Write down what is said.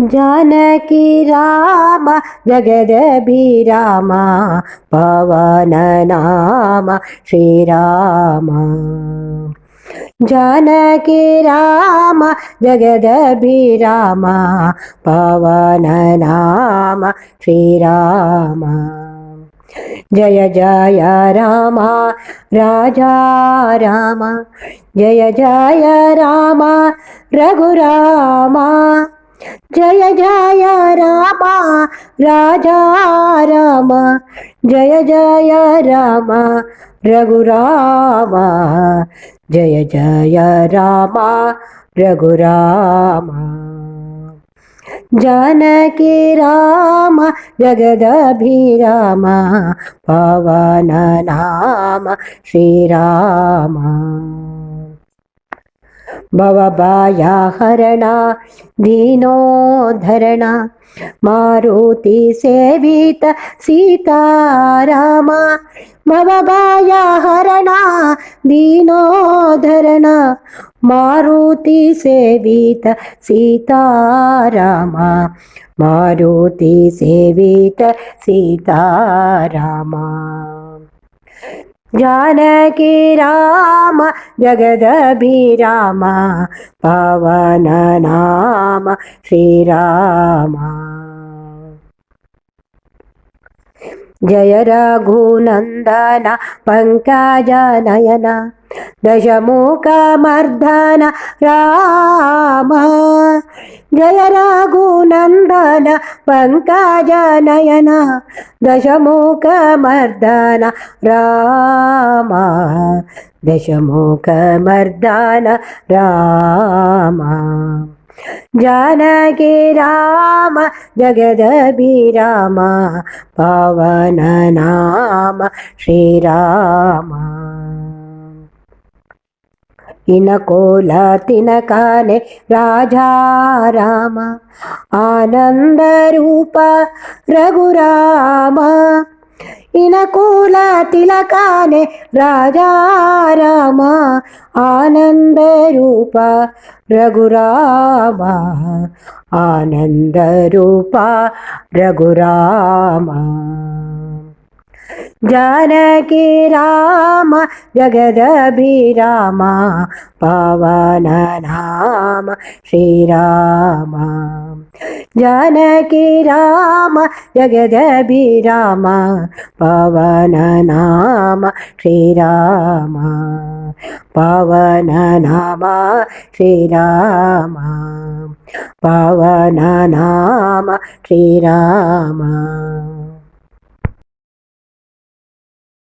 जानकी राम जगदभिराम पवन नाम, श्रीराम। जानकी राम जगदभिराम पवन नाम, श्रीराम। जय जय राम, राजा राम। जय जय राम, रघुराम। जय जय राम, राजा राम, जय जय राम, रघुराम, जय जय राम, रघुराम। जानकी राम, जगदभिराम, पवन नाम श्रीराम। భవభాయాహరణ దీనోధరణ మారుతి సేవిత సీతారామ భవభాయాహరణ దీనోధరణ మారుతి సేవిత సీతారామ మారుతి సేవిత సీతారామ जानकी राम जगदभिराम पवन नाम श्रीराम। जय रघुनन्दन पङ्कजनयन दशमुखमर्दन राम जय रघुनन्दन पङ्कजनयन दशमुखमर्दन राम दशमुखमर्दन राम जानकी राम जगदभिराम पवन नाम श्रीराम। तिनकाने राजा राम आनन्दरूप रघुराम ఇనకూల తిలకానే రాజారామ ఆనంద రూప రఘురామ ఆనంద రూప రఘురామ. ജാനകി രാമ ജഗദഭിരാമ പവന നാമ ശ്രീരാമ. ജാനകി രാമ ജഗദഭിരാമ പവന നാമ ശ്രീരാമ. പവന നാമ ശ്രീരാമ. പവന നാമ ശ്രീരാമ.